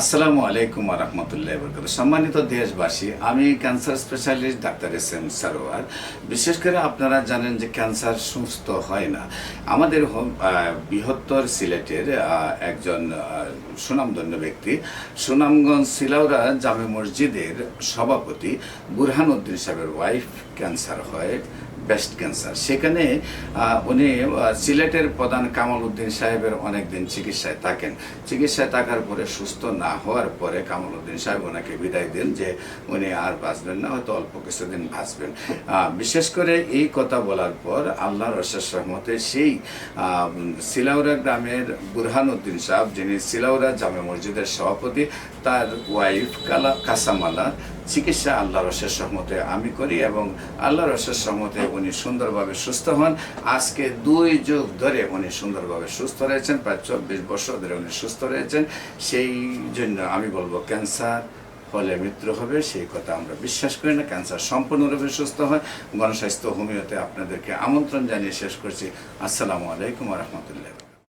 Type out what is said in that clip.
আসসালামু আলাইকুম রহমতুল্লাহ বরকাত সম্মানিত দেশবাসী, আমি cancer specialist doctor S M Sarwar. বিশেষ করে আপনারা জানেন যে ক্যান্সার সুস্থ হয় না। আমাদের বৃহত্তর সিলেটের একজন সুনামধন্য ব্যক্তি, সুনামগঞ্জ সিলাউরা জামে মসজিদের সভাপতি বুরহান উদ্দিন সাহেবের ওয়াইফ ক্যান্সার হয়। ব্রেস্ট ক্যান্সার সেখানে উনি সিলেটের প্রধান কামাল উদ্দিন সাহেবের অনেক দিন চিকিৎসায় থাকেন। চিকিৎসায় থাকার পরে সুস্থ না হওয়ার পরে কামাল উদ্দিন সাহেব ওনাকে বিদায় দেন যে উনি আর বাঁচবেন না, হয়তো অল্প কিছুদিন বাঁচবেন। বিশেষ করে এই কথা বলার পর আল্লাহর অশেষ রহমতে সেই সিলাউরা গ্রামের বুরহান উদ্দিন সাহেব, যিনি সিলাউরা জামে মসজিদের সভাপতি, তার ওয়াইফ কালা কাসামালা চিকিৎসা আল্লাহর অশেষ সহমতে আমি করি এবং আল্লাহর অশেষ সহমতে উনি সুন্দরভাবে সুস্থ হন। আজকে দুই যুগ ধরে উনি সুন্দরভাবে সুস্থ রয়েছেন, প্রায় চব্বিশ বছর ধরে উনি সুস্থ রয়েছেন। সেই জন্য আমি বলব ক্যান্সার ফলে মৃত্যু হবে, সেই কথা আমরা বিশ্বাস করি না। ক্যান্সার সম্পূর্ণরূপে সুস্থ হয়। গণস্বাস্থ্য হোমিওতে আপনাদেরকে আমন্ত্রণ জানিয়ে শেষ করছি। আসসালামু আলাইকুম রহমতুল্লাহ।